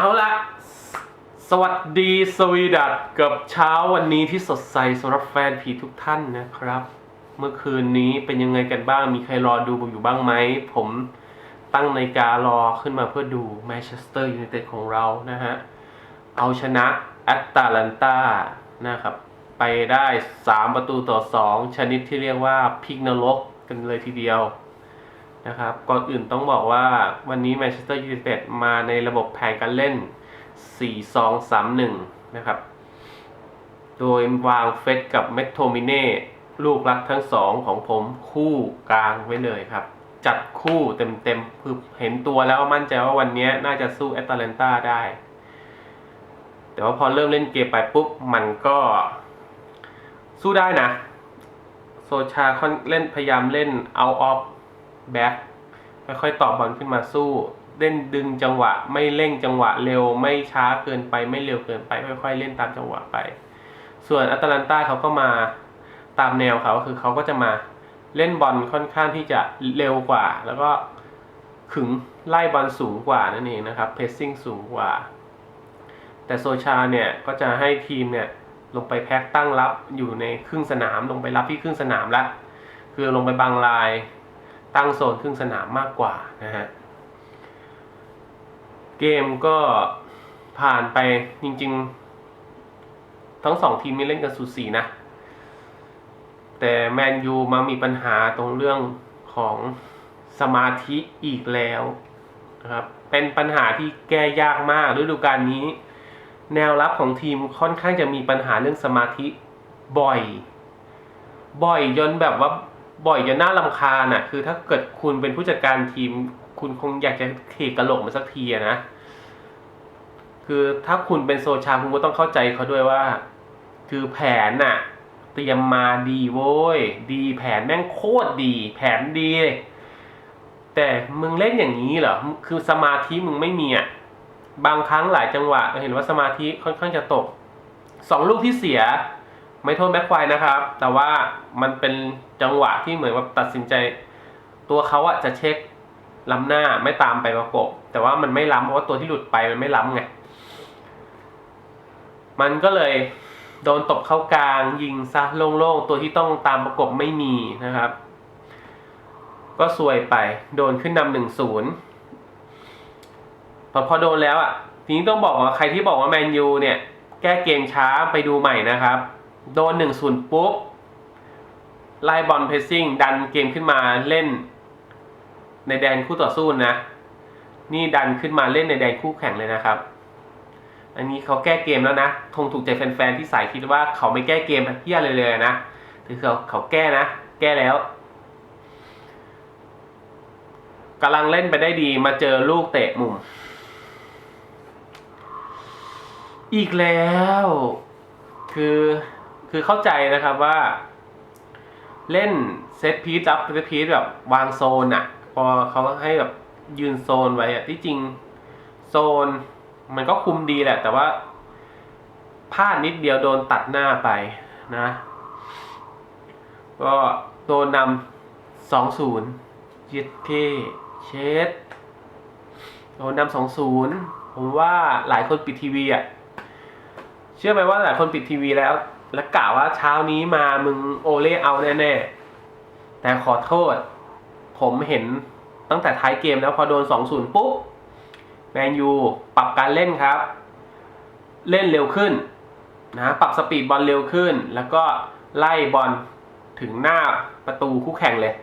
เอาละสวัสดีสวีดัตกับเช้าวันนี้ที่สดใสสำหรับแฟนผีทุกท่านนะครับ เมื่อคืนนี้เป็นยังไงกันบ้างมีใครรอดูผมอยู่บ้างไหม ผมตั้งนาฬิการอขึ้นมาเพื่อดูแมนเชสเตอร์ยูไนเต็ดของเรานะฮะ เอาชนะแอตตาลันตานะครับ ไปได้ 3 ประตูต่อ 2 ชนิดที่เรียกว่าพิกนรกกันเลยทีเดียว นะครับ ก่อนอื่นต้องบอกว่าวันนี้แมนเชสเตอร์ยูไนเต็ดมาในระบบแผนการเล่น 4-2-3-1 นะครับ โดยวางเฟสกับเมกโทมิเน่ลูกรักทั้งสองของผมคู่กลางไว้เลยครับ จัดคู่เต็มๆคือเห็นตัวแล้วมั่นใจว่าวันนี้น่าจะสู้แอตแลนตาได้ แต่ว่าพอเริ่มเล่นเกมไปปุ๊บ มันก็สู้ได้นะ โซชาค่อนเล่นพยายามเล่นเอาออฟ แบ็คค่อยๆต่อบอลขึ้นมาสู้เล่นดึงจังหวะ ไม่เร่งจังหวะเร็ว ไม่ช้าเกินไปไม่เร็วเกินไป ค่อยๆ เล่นตามจังหวะไป ส่วนอัตแลนตาเขาก็มาตามแนวเขาคือเขาก็จะมาเล่นบอลค่อนข้างที่จะเร็วกว่า แล้วก็ขึงไล่บอลสูงกว่านั่นเองนะครับเพสซิ่งสูงกว่า แต่โซชาเนี่ยก็จะให้ทีมเนี่ยลงไปแพ็คตั้งรับอยู่ในครึ่งสนามลงไปรับที่ครึ่งสนามละคือลงไปบางลาย ตั้งโซนครึ่งสนามมากกว่านะฮะ เกมก็ผ่านไปจริง ๆ ทั้งสองทีมนี้เล่นกันสุดสีนะ แต่แมนยูมามีปัญหาตรงเรื่องของสมาธิอีกแล้วนะครับ เป็นปัญหาที่แก้ยากมากฤดูกาลนี้ แนวรับของทีมค่อนข้างจะมีปัญหาเรื่องสมาธิบ่อย บ่อยจนแบบว่า บ่อยจนน่าลำคาญอะ คือถ้าเกิดคุณเป็นผู้จัดการทีม คุณคงอยากจะเทกระโหลกมาสักทีนะ คือถ้าคุณเป็นโซชาคุณก็ต้องเข้าใจเขาด้วยว่า คือแผนน่ะ เตรียมมาดีโว้ย ดีแผนแม่งโคตรดี แผนดี แต่มึงเล่นอย่างนี้เหรอ คือสมาธิมึงไม่มีอะ บางครั้งหลายจังหวะเราเห็นว่าสมาธิค่อนข้างจะตก สองลูกที่เสีย ไม่โทษแบ็คควร์นะครับ แต่ว่ามันเป็นจังหวะที่เหมือนแบบตัดสินใจ ตัวเขาอะจะเช็คล้ำหน้าไม่ตามไปประกบ แต่ว่ามันไม่ล้ำเพราะว่าตัวที่หลุดไปมันไม่ล้ำไง มันก็เลยโดนตบเข้ากลางยิงซะโล่งๆ ตัวที่ต้องตามประกบไม่มีนะครับ ก็ซวยไป โดนขึ้นนำหนึ่งศูนย์พอพอโดนแล้วอะ ทีนี้ต้องบอกว่าใครที่บอกว่าแมนยูเนี่ย แก้เกมช้าไปดูใหม่นะครับ โดนหนึ่งศูนย์ปุ๊บ ไล่บอลเพสซิ่งดันเกมขึ้นมาเล่น ในแดนคู่ต่อสู้นะ นี่ดันขึ้นมาเล่นในแดนคู่แข่งเลยนะครับ อันนี้เขาแก้เกมแล้วนะคงถูกใจแฟนๆที่สายคิดว่าเขาไม่แก้เกมเฮี้ยเลยเลยนะถือเขาเขาแก้นะ แก้แล้วกำลังเล่นไปได้ดีมาเจอลูกเตะมุม อีกแล้ว คือ คือเข้าใจนะครับว่า เล่นเซตพีซรับเซตพีซแบบวางโซนอะพอเขาให้แบบยืนโซนไว้อะที่จริงโซน มันก็คุมดีแหละ แต่ว่าพลาดนิดเดียวโดนตัดหน้าไปนะ ก็โดนนำสองศูนย์ยึดเทเช็ดโดนนำสองศูนย์ผมว่าหลายคนปิดทีวีอะ เชื่อไหมว่าหลายคนปิดทีวีแล้ว แล้วกล่าวว่าเช้านี้มามึงโอเล่เอาแน่ๆ แต่ขอโทษ ผมเห็นตั้งแต่ท้ายเกมแล้วพอโดนสองศูนย์ปุ๊บ แมนยูปรับการเล่นครับ เล่นเร็วขึ้นนะปรับสปีดบอลเร็วขึ้น แล้วก็ไล่บอลถึงหน้าประตูคู่แข่งเลย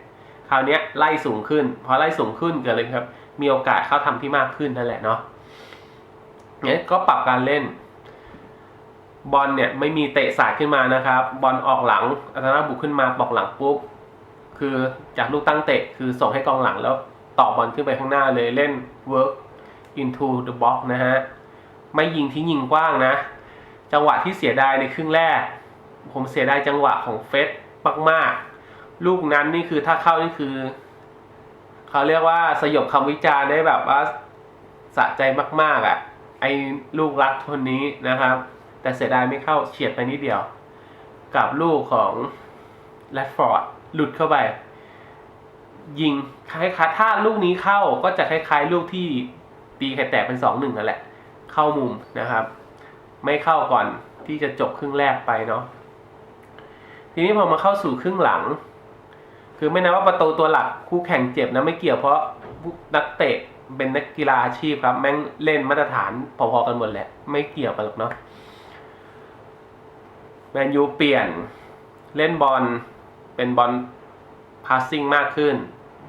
คราวนี้ไล่สูงขึ้น พอไล่สูงขึ้นเกิดเลยครับ มีโอกาสเข้าทำที่มากขึ้นนั่นแหละเนาะเนี่ยก็ปรับการเล่น บอลเนี่ยไม่มีเตะสาดขึ้นมานะครับ บอลออกหลังอัตนาบุกขึ้นมาบอกหลังปุ๊บคือจากลูกตั้งเตะคือส่งให้กองหลังแล้วต่อบอลขึ้นไปข้างหน้าเลยเล่น work into the box นะฮะไม่ยิงที่ยิงกว้างนะ จังหวะที่เสียดายในครึ่งแรก ผมเสียดายจังหวะของเฟสมากๆ ลูกนั้นนี่คือถ้าเข้านี่คือ เขาเรียกว่าสยบคำวิจารณ์ได้แบบว่าสะใจมากๆอะ่ะ ไอ้ลูกรักคนนี้นะครับ แต่เสียดายไม่เข้าเฉียดไปนิดเดียว กับลูกของแรดฟอร์ดหลุดเข้าไป ยิงคล้ายๆถ้าลูกนี้เข้าก็จะคล้ายๆ ลูกที่ตีไข่แตกเป็นสองหนึ่งนั่นแหละ เข้ามุมนะครับ ไม่เข้าก่อนที่จะจบครึ่งแรกไปเนาะทีนี้พอมาเข้าสู่ครึ่งหลัง คือไม่นับว่าประตูตัวหลักคู่แข่งเจ็บนะไม่เกี่ยวเพราะนักเตะเป็นนักกีฬาอาชีพครับ แม่งเล่นมาตรฐานพอๆกันหมดแหละ ไม่เกี่ยวกันหรอกเนาะ มนยูเปลี่ยนเล่นบอลเป็นบอลพาสซิ่งมากขึ้น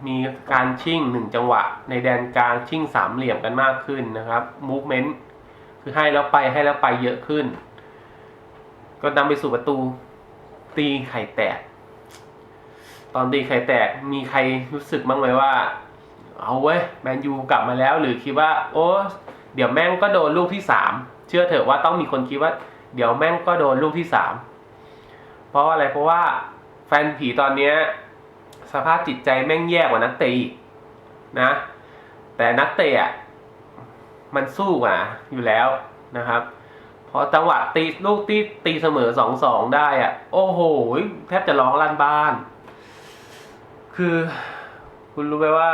มีการชิ่งหนึ่งจังหวะ ในแดนกลางชิ่งสามเหลี่ยมกันมากขึ้นนะครับมูฟเมนต์คือให้แล้วไปให้แล้วไปเยอะขึ้น ก็นำไปสู่ประตู ตีไข่แตก ตอนตีไข่แตกมีใครรู้สึกบ้างไหมว่า เอาเว้ยแมนยูกลับมาแล้วหรือคิดว่า โอ้เดี๋ยวแม่งก็โดนลูกที่สามเชื่อเถอะว่าต้องมีคนคิดว่า เดี๋ยวแม่งก็โดนลูกที่สามเพราะว่าอะไรเพราะว่าแฟนผีตอนเนี้ยสภาพจิตใจแม่งแย่กว่านักเตะอีกนะ แต่นักเตะอะมันสู้กว่าอยู่แล้วนะครับพอจังหวะตีลูกตีตีเสมอสองสองได้อะโอ้โหแทบจะร้องลั่นบ้าน คือ คุณรู้ไหมว่า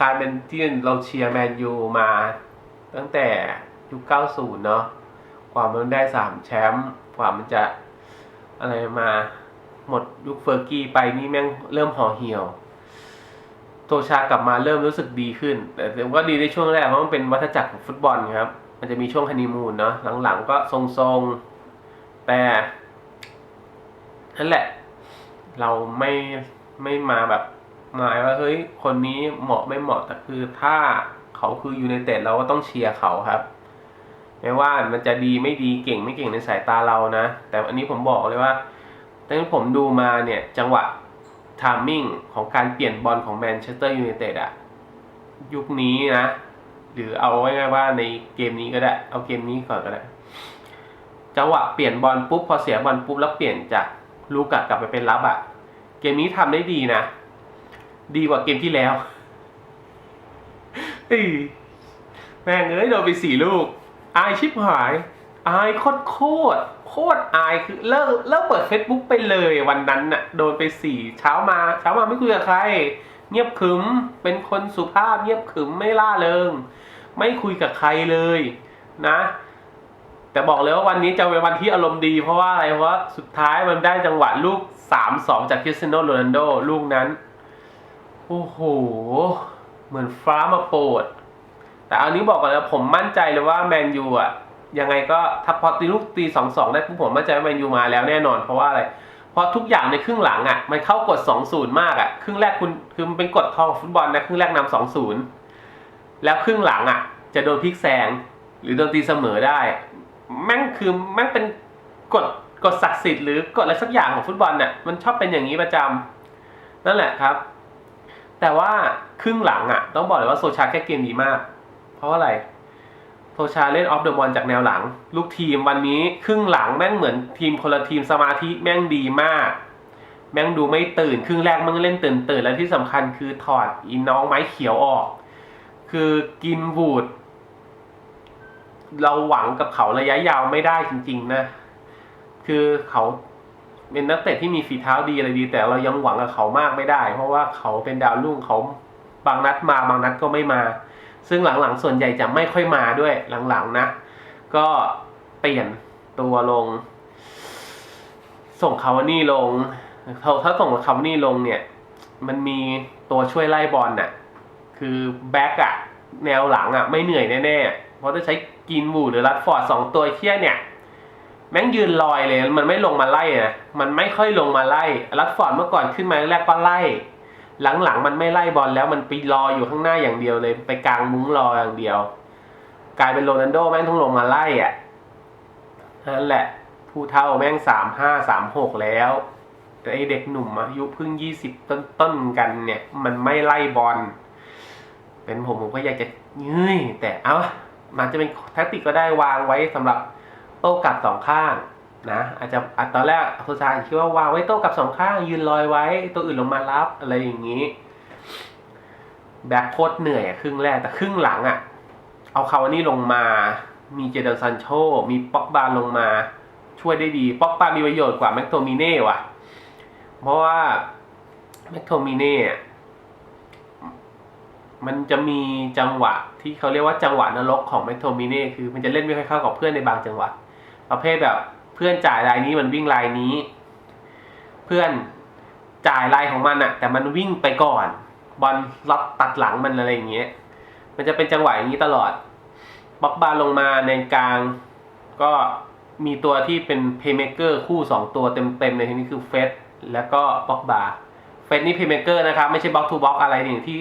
การเป็นที่เราเชียร์แมนยูมา ตั้งแต่ยุค90 เนาะ ว่ามันได้สามแชมป์กว่ามันจะอะไรมาหมดยุคเฟอร์กี้ไปนี่แม่งเริ่มห่อเหี่ยวโตชากลับมาเริ่มรู้สึกดีขึ้นแต่แต่ก็ดีในช่วงแรกเพราะมันเป็นวัฏจักรของฟุตบอลครับ มันจะมีช่วงฮันนีมูนเนาะหลังๆก็ทรงๆ แต่นั่นแหละ เราไม่ไม่มาแบบหมายว่าเฮ้ยคนนี้เหมาะไม่เหมาะแต่คือถ้าเขาคือยูไนเต็ดเราก็ต้องเชียร์เขาครับ ไม่ว่ามันจะดีไม่ดีเก่งไม่เก่งในสายตาเรานะ แต่อันนี้ผมบอกเลยว่าตั้งแต่ผมดูมาเนี่ยจังหวะทามมิ่งของการเปลี่ยนบอลของแมนเชสเตอร์ยูไนเต็ดอะยุคนี้นะ หรือเอาไว้ง่ายๆว่าในเกมนี้ก็ได้ เอาเกมนี้ก่อนก็ได้ จังหวะเปลี่ยนบอลปุ๊บพอเสียบอลปุ๊บแล้วเปลี่ยนจากลูกัดกลับไปเป็นรับอะเกมนี้ทำได้ดีนะ ดีกว่าเกมที่แล้วเฮ้แม่งเอ้ยโดนไปสี่ลูก อายชิบหาย อายโคตรโคตรโคตรอายคือเลิกเลิกเปิด Facebook ไปเลยวันนั้นน่ะโดนไปสี่เช้ามาเช้ามาไม่คุยกับใคร เงียบขึมเป็นคนสุภาพเงียบขึมไม่ล่าเริง ไม่คุยกับใครเลยนะ แต่บอกเลยว่าวันนี้จะเป็นวันที่อารมณ์ดี เพราะว่าอะไรเพราะสุดท้ายมันได้จังหวะลูกสามสองจากคริสเตียโนโรนัลโดลูกนั้น โอ้โห เหมือนฟ้ามาโปรด แต่อันนี้บอกก่อนนะผมมั่นใจเลยว่าแมนยูอะยังไงก็ถ้าพอตีลูกตีสองสองได้ปุ๊บผมมั่นใจว่าแมนยูมาแล้วแน่นอนเพราะว่าอะไรเพราะทุกอย่างในครึ่งหลังอะ มันเข้ากดสองศูนย์มากอะครึ่งแรกคุณคือมันเป็นกฎทองฟุตบอลนะครึ่งแรกนำสองศูนย์แล้วครึ่งหลังอะ จะโดนพลิกแซงหรือโดนตีเสมอได้ แม่งคือแม่งเป็นกฎกฎศักดิ์สิทธิ์หรือกฎอะไรสักอย่างของฟุตบอลเนี่ยมันชอบเป็นอย่างนี้ประจำนั่นแหละครับ แต่ว่าครึ่งหลังอะ ต้องบอกเลยว่าโซชาแก้เกมดีมาก เพราะว่าอะไรโซชาเล่นออฟเดอะบอลจากแนวหลัง ลูกทีมวันนี้ครึ่งหลังแม่งเหมือนทีมคนละทีมสมาธิแม่งดีมาก แม่งดูไม่ตื่น ครึ่งแรกแม่งเล่นตื่นตื่นแล้วที่สำคัญคือถอดอีน้องไม้เขียวออก คือกินบูดเราหวังกับเขาระยะยาวไม่ได้จริง ๆ นะ คือเขาเป็นนักเตะที่มีฝีเท้าดีอะไรดี แต่เรายังหวังกับเขามากไม่ได้ เพราะว่าเขาเป็นดาวรุ่งเขาบางนัดมาบางนัดก็ไม่มา ซึ่งหลังๆ ส่วนใหญ่จะไม่ค่อยมาด้วยหลังๆนะ ก็เปลี่ยนตัวลง ส่งคาวานี่ลงเขาถ้าส่งคาวานี่ลงเนี่ย มันมีตัวช่วยไล่บอลน่ะ คือแบ็กอะแนวหลังอะไม่เหนื่อยแน่ๆ เพราะจะใช้กินวูหรือรัดฟอร์ดสองตัวเที่ยเนี่ย แม่งยืนลอยเลย มันไม่ลงมาไล่นะมันไม่ค่อยลงมาไล่ รัดฟอร์ดเมื่อก่อนขึ้นมาแรกก็ไล่ หลังๆมันไม่ไล่บอลแล้วมันไปรออยู่ข้างหน้าอย่างเดียวเลย ไปกลางมุ้งรออย่างเดียว กลายเป็นโรนัลโดแม่งต้องลงมาไล่อะนั่นแหละ ผู้เท่าแม่งสามห้าสามหกแล้วแต่ไอเด็กหนุ่มอายุเพิ่งยี่สิบต้นๆกันเนี่ย มันไม่ไล่บอลเป็นผมผมก็อยากจะเฮ้ยแต่เอามันจะเป็นแท็กติกก็ได้วางไว้สำหรับโต้กลับสองข้าง นะอาจจะอาจตอนแรกโซชาคิดว่าวางไว้โต้กลับสองข้าง ยืนลอยไว้ตัวอื่นลงมารับอะไรอย่างนี้ แบ็คโคตรเหนื่อยครึ่งแรกแต่ครึ่งหลังอะ่ะ เอาคาวานี่ลงมา มีเจเดนซันโช มีป็อกบาลงมา ช่วยได้ดีป็อกบามีประโยชน์กว่าแม็กโทมิเน่ว่ะ เพราะว่าแม็กโทมิเน่มันจะมีจังหวะที่เขาเรียกว่าจังหวะนรกของแมคโทมิเน่คือ มันจะเล่นไม่ค่อยเข้ากับเพื่อนในบางจังหวะประเภทแบบ เพื่อนจ่ายลายนี้มันวิ่งลายนี้ เพื่อนจ่ายลายของมันอะแต่มันวิ่งไปก่อนบอลรับตัดหลังมันอะไรอย่างเงี้ย มันจะเป็นจังหวะอย่างนี้ตลอดบล็อกบาร์ลงมาในกลาง ก็มีตัวที่เป็นเพย์เมเกอร์คู่ 2 ตัวเต็มๆในที่นี้คือเฟสแล้วก็บล็อกบาร์เฟสนี่เพย์เมเกอร์นะครับไม่ใช่บล็อกทูบล็อกอะไรอย่างที่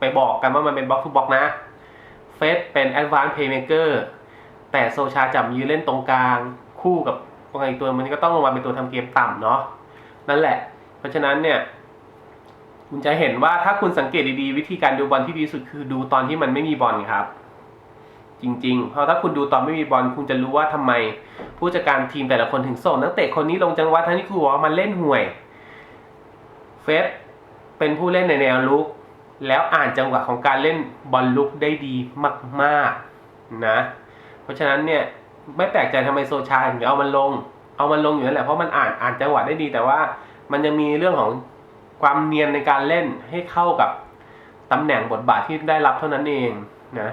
ไปบอกกันว่ามันเป็นบล็อกทูบล็อกนะเฟสเป็นแอดวานซ์เพย์เมเกอร์แต่โซชาจับยืนเล่นตรงกลาง คู่กับอีกตัวมันก็ต้องลงมาเป็นตัวทำเกมต่ำเนาะนั่นแหละ เพราะฉะนั้นเนี่ย คุณจะเห็นว่าถ้าคุณสังเกตดีๆ วิธีการดูบอลที่ดีสุดคือดูตอนที่มันไม่มีบอลครับ จริงๆ เพราะถ้าคุณดูตอนไม่มีบอลคุณจะรู้ว่าทำไม ผู้จัดการทีมแต่ละคนถึงส่งนักเตะคนนี้ลงจังหวะทั้งที่คือว่ามันเล่นห่วย เฟสเป็นผู้เล่นในแนวลุกแล้วอ่านจังหวะของการเล่นบอลลุกได้ดีมาก ๆ นะ เพราะฉะนั้นเนี่ย ไม่แปลกใจทำไมโซชาถึงเอามันลง เอามันลงอยู่นั่นแหละเพราะมันอ่านอ่านจังหวะได้ดี แต่ว่ามันยังมีเรื่องของความเนียนในการเล่นให้เข้ากับตำแหน่งบทบาทที่ได้รับเท่านั้นเองนะ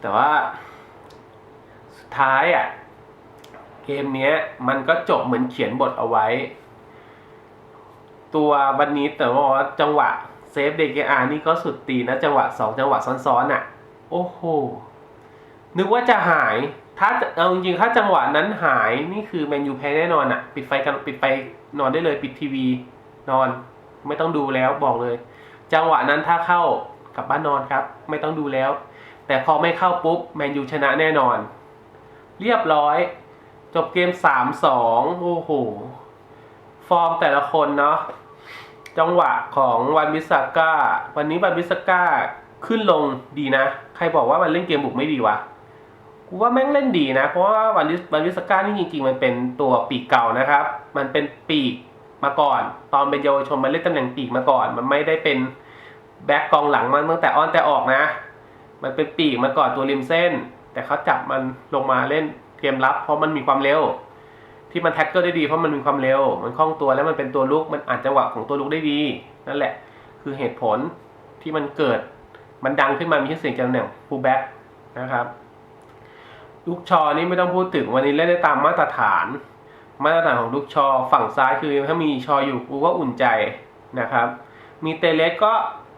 แต่ว่าสุดท้ายอะเกมเนี้ย มันก็จบเหมือนเขียนบทเอาไว้ ตัววันนี้แต่ว่าจังหวะเซฟเดกอานี่ก็สุดตีนะจังหวะสองจังหวะซ้อนๆอะ โอ้โหนึกว่าจะหาย ถ้าเอาจริงๆถ้าจังหวะนั้นหายนี่คือแมนยูแพ้แน่นอนอะ ปิดไฟกันปิดไฟนอนได้เลย ปิดทีวีนอน ไม่ต้องดูแล้วบอกเลย จังหวะนั้นถ้าเข้ากลับบ้านนอนครับ ไม่ต้องดูแล้ว แต่พอไม่เข้าปุ๊บแมนยูชนะแน่นอน เรียบร้อย จบเกมสามสองโอ้โห ฟอร์มแต่ละคนเนาะจังหวะของวันบิสาก้า วันนี้วันบิสาก้าขึ้นลงดีนะ ใครบอกว่ามันเล่นเกมบุกไม่ดีวะ ว่าแม่งเล่นดีนะ เพราะว่าวันวิวันวิสก้านี่จริง ๆ มันเป็นตัวปีกเก่านะครับ มันเป็นปีกมาก่อน ตอนเป็นเยาวชนมันเล่นตำแหน่งปีกมาก่อน มันไม่ได้เป็นแบ็กกองหลังมันตั้งแต่อ้อนแต่ออกนะ มันเป็นปีกมาก่อนตัวริมเส้น แต่เขาจับมันลงมาเล่นเกมรับเพราะมันมีความเร็ว ที่มันแท็กเกอร์ได้ดีเพราะมันมีความเร็ว มันคล่องตัวแล้วมันเป็นตัวลุกมันอ่านจังหวะของตัวลุกได้ดี นั่นแหละ คือเหตุผลที่มันเกิดมันดังขึ้นมามีชื่อเสียงจากตำแหน่งฟูลแบ็กนะครับ ลูกชอนี่ไม่ต้องพูดถึงวันนี้เล่นได้ตามมาตรฐาน มาตรฐานของลูกชอฝั่งซ้ายคือถ้ามีชออยู่กูก็อุ่นใจนะครับ มีเตเลสก็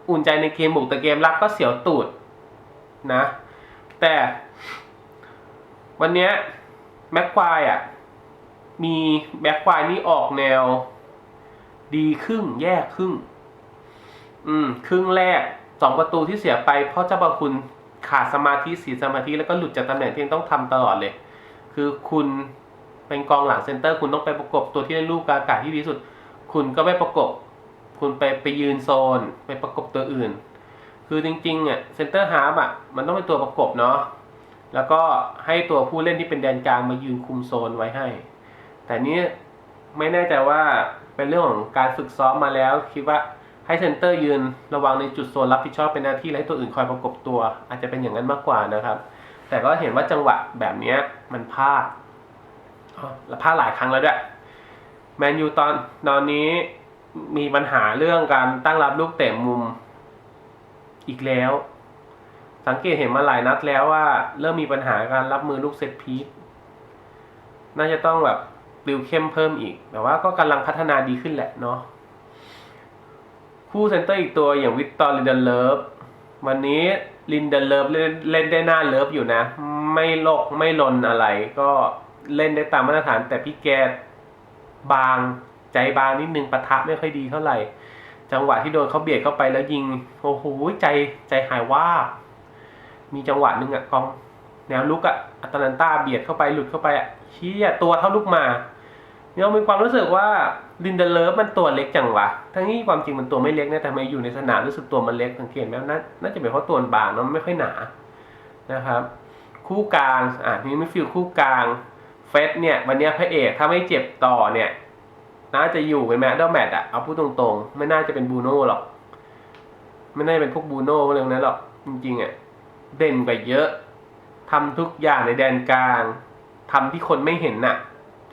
อุ่นใจในเกมบุกแต่เกมรับก็เสียวตูดนะ แต่ วันนี้แม็กควายอะมีแม็กควายนี่ออกแนว ดีครึ่งแย่ครึ่ง อืม ครึ่งแรกสองประตูที่เสียไปเพราะเจ้าบาคุณ ขาดสมาธิสีสมาธิแล้วก็หลุดจากตำแหน่งที่ต้องทำตลอดเลย คือคุณเป็นกองหลังเซนเตอร์ คุณต้องไปประกบตัวที่เล่นลูกกาอากาศที่ดีสุด คุณก็ไม่ประกบ คุณไปไปยืนโซน ไปประกบตัวอื่น คือจริงๆอะเซนเตอร์ฮาร์ฟอะมันต้องเป็นตัวประกบเนาะแล้วก็ให้ตัวผู้เล่นที่เป็นแดนกลางมายืนคุมโซนไว้ให้ แต่นี้ไม่แน่ใจว่าเป็นเรื่องของการฝึกซ้อมมาแล้วคิดว่า ให้เซนเตอร์ยืนระวังในจุดโซนรับผิดชอบเป็นหน้าที่และให้ตัวอื่นคอยประกบตัว อาจจะเป็นอย่างนั้นมากกว่านะครับ แต่ก็เห็นว่าจังหวะแบบนี้มันพลาดและพลาดหลายครั้งแล้วด้วยแมนยูตอนตอนนี้มีปัญหาเรื่องการตั้งรับลูกเตะมุมอีกแล้ว สังเกตเห็นมาหลายนัดแล้วว่า เริ่มมีปัญหาการรับมือลูกเซตพีซน่าจะต้องแบบติวเข้มเพิ่มอีก แต่ว่าก็กำลังพัฒนาดีขึ้นแหละเนาะ คู่เซนเตอร์อีกตัวอย่างวิกตอร์ลินเดเลฟวันนี้ลินเดเลฟเล่นเล่นได้หน้าเลิฟอยู่นะ ไม่ลกไม่ลนอะไร ก็เล่นได้ตามมาตรฐาน แต่พี่แกบางใจบางนิดนึงปะทะไม่ค่อยดีเท่าไหร่ จังหวะที่โดนเขาเบียดเข้าไปแล้วยิงโอ้โหใจใจหายว่า มีจังหวะหนึ่งอะกองแนวลุกอะอัตแลนตาเบียดเข้าไปหลุดเข้าไปอะเชี่ยตัวเท่าลูกมาเนี่ยมีความรู้สึกว่า ลินเดเลฟมันตัวเล็กจังวะ ทั้งนี้ความจริงมันตัวไม่เล็กนะแต่ทำไมอยู่ในสนามรู้สึกตัวมันเล็กสังเกตไหมน่าน่าจะเป็นเพราะตัวมันบางเนาะไม่ค่อยหนานะครับ คู่กลางอ่าทีนี้ไม่ฟิลคู่กลางเฟสเนี่ยวันนี้พระเอกถ้าไม่เจ็บต่อเนี่ย น่าจะอยู่เป็นแมดดิลแมตอะเอาพูดตรงๆ ไม่น่าจะเป็นบูโน่หรอก ไม่น่าจะเป็นพวกบูโน่เรื่องนั้นหรอกจริงๆอะเด่นกว่าเยอะทำทุกอย่างในแดนกลางทำที่คนไม่เห็นน่ะ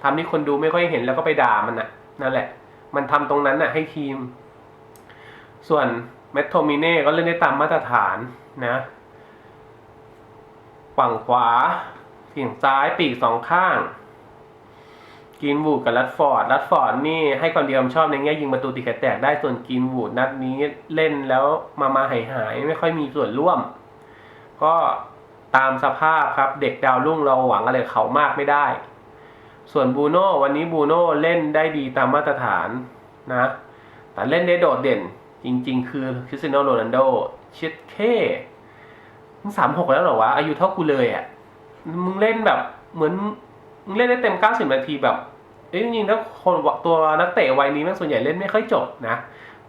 ทำที่คนดูไม่ค่อยเห็นแล้วก็ไปด่ามันน่ะ นั่นแหละ มันทำตรงนั้นน่ะให้ทีม ส่วนเมทโทมิเน่ก็เล่นได้ตามมาตรฐานนะฝั่งขวาเสียงซ้ายปีกสองข้าง กินวูดกับรัดฟอร์ด รัดฟอร์ดนี่ให้ความดีความชอบในแง่ยิงประตูตีไข่แตกได้ส่วนกินวูดนัดนี้เล่นแล้วมามาหายหายไม่ค่อยมีส่วนร่วม ก็ตามสภาพครับเด็กดาวรุ่งเราหวังอะไรเขามากไม่ได้ ส่วนบูโน่วันนี้บูโน่เล่นได้ดีตามมาตรฐานนะ แต่เล่นได้โดดเด่นจริง ๆ คือคริสเตียโนโรนัลโดเชิดเท่มึงสามหกแล้วเหรอวะ อายุเท่ากูเลยอะ่ะ มึงเล่นแบบเหมือนมึงเล่นได้เต็ม90นาทีแบบเอ้ยจริงๆแล้วคนตัวนักเตะวัยนี้แม่งส่วนใหญ่เล่นไม่ค่อยจบนะ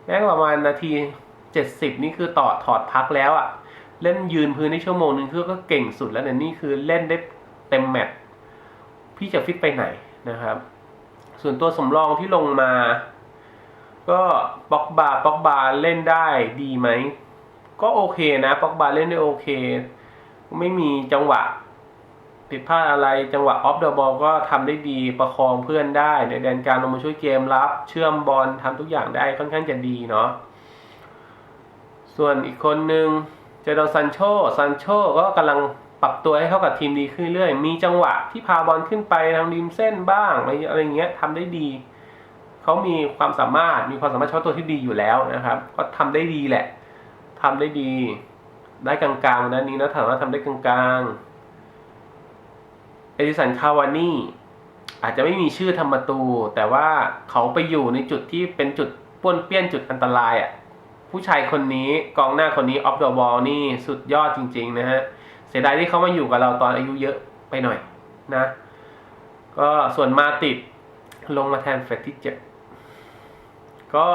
แม่งประมาณนาที70นี่คือต่อถอดพักแล้วอะ่ะ เล่นยืนพื้นในชั่วโมงหนึ่งคือก็เก่งสุดแล้วเนี่ยนี่คือเล่นได้เต็มแมตช์ พี่จะฟิตไปไหนนะครับ ส่วนตัวสำรองที่ลงมา ก็ป็อกบาป็อกบาเล่นได้ดีไหม ก็โอเคนะป็อกบาเล่นได้โอเค ไม่มีจังหวะผิดพลาดอะไรจังหวะออฟเดอะบอลก็ทำได้ดีประคองเพื่อนได้ในแดนการลงมาช่วยเกมรับ เชื่อมบอลทำทุกอย่างได้ค่อนข้างจะดีเนาะส่วนอีกคนนึงเจโดซันโชซันโชก็กำลัง ปรับตัวให้เข้ากับทีมดีขึ้นเรื่อย มีจังหวะที่พาบอลขึ้นไปทางริมเส้นบ้างอะไรอย่างเงี้ยทำได้ดี เขามีความสามารถ มีความสามารถเฉพาะตัวที่ดีอยู่แล้วนะครับ ก็ทำได้ดีแหละทำได้ดี ได้กลางๆนนั้นนี้นะถามว่าทำได้กลางๆ เอดิสันคาวานี่อาจจะไม่มีชื่อทำประตู แต่ว่าเขาไปอยู่ในจุดที่เป็นจุดป้วนเปี้ยนจุดอันตรายอะ ผู้ชายคนนี้กองหน้าคนนี้ออฟเดอะบอลนี่สุดยอดจริง ๆ นะฮะ สียดายที่เขามาอยู่กับเราตอนอายุเยอะไปหน่อยนะ ก็ส่วนมาติดลงมาแทนเฟรดที่เจ็ดก็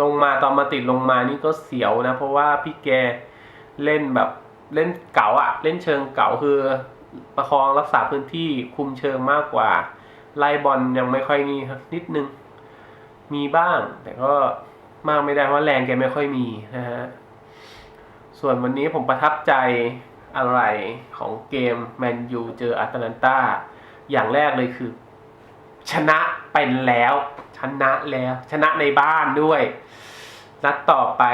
ลงมาตอนมาติดลงมานี่ก็เสียวนะ เพราะว่าพี่แกเล่นแบบเล่นเก๋าอะเล่นเชิงเก๋าคือประคองรักษาพื้นที่คุมเชิงมากกว่า ไล่บอลยังไม่ค่อยนี่ครับนิดนึง มีบ้าง แต่ก็มากไม่ได้เพราะแรงแกไม่ค่อยมีนะฮะ ส่วนวันนี้ผมประทับใจอะไรของเกมแมนยูเจออาตแลนตาอย่างแรกเลยคือ ชนะเป็นแล้ว ชนะแล้ว ชนะในบ้านด้วย นัดต่อไป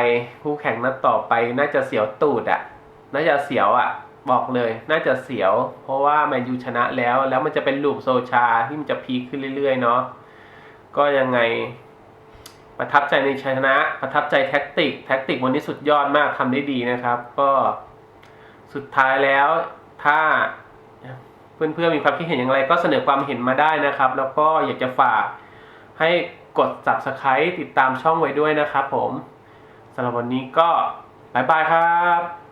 คู่แข่งนัดต่อไปน่าจะเสียวตูดอะ่ะ น่าจะเสียวอะ่ะ บอกเลย น่าจะเสียว เพราะว่าแมนยูชนะแล้ว แล้วมันจะเป็นลูปโซชาที่มันจะพีคขึ้นเรื่อยๆเนาะก็ยังไง ประทับใจในชัยชนะ ประทับใจแท็กติก แท็กติกวันนี้สุดยอดมากทำได้ดีนะครับ ก็สุดท้ายแล้วถ้าเพื่อนๆมีความคิดเห็นอย่างไรก็เสนอความเห็นมาได้นะครับ แล้วก็อยากจะฝากให้กด subscribe ติดตามช่องไว้ด้วยนะครับผมสำหรับวันนี้ก็บายบายครับ